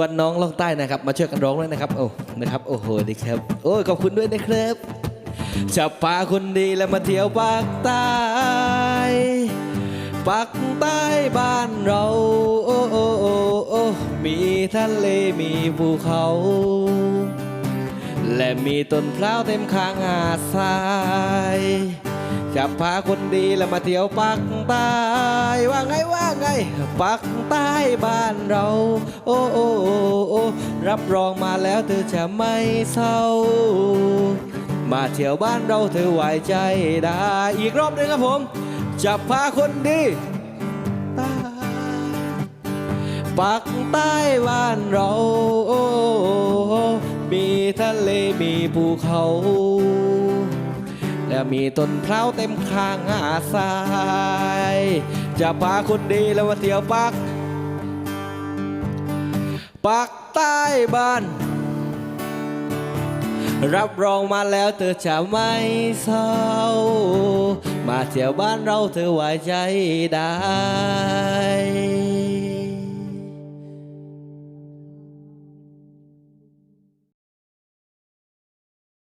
วันน้องล่องใต้นะครับ มาช่วยกันร้องด้วยนะครับ โอ้นะครับ โอ้โหดีครับ โอ้ยขอบคุณด้วยนะครับจะพาคนดีแล้วมาเที่ยวภาคใต้ภาคใต้บ้านเราโอ้โอ้โอ้โอ้มีทะเลมีภูเขา และมีต้นพร้าวเต็มข้างหาดทรายจะพาคนดีแล้วมาเที่ยวปักใต้ว่าไงว่าไงปักใต้บ้านเรา โอ้โอ้โอ้โอ้ รับรองมาแล้วเธอจะไม่เศร้า มาเที่ยวบ้านเราเธอไว้ใจได้ อีกรอบหนึ่งครับผม จะพาคนดีตปักใต้บ้านเรา มีทะเลมีภูเขา และมีต้นพร้าวเต็มข้างหาดทราย จะพาคนดีแล้วมาเที่ยวปัก ปักใต้บ้าน รับรองมาแล้วเธอจะไม่เศร้า มาเที่ยวบ้านเราเธอไว้ใจได้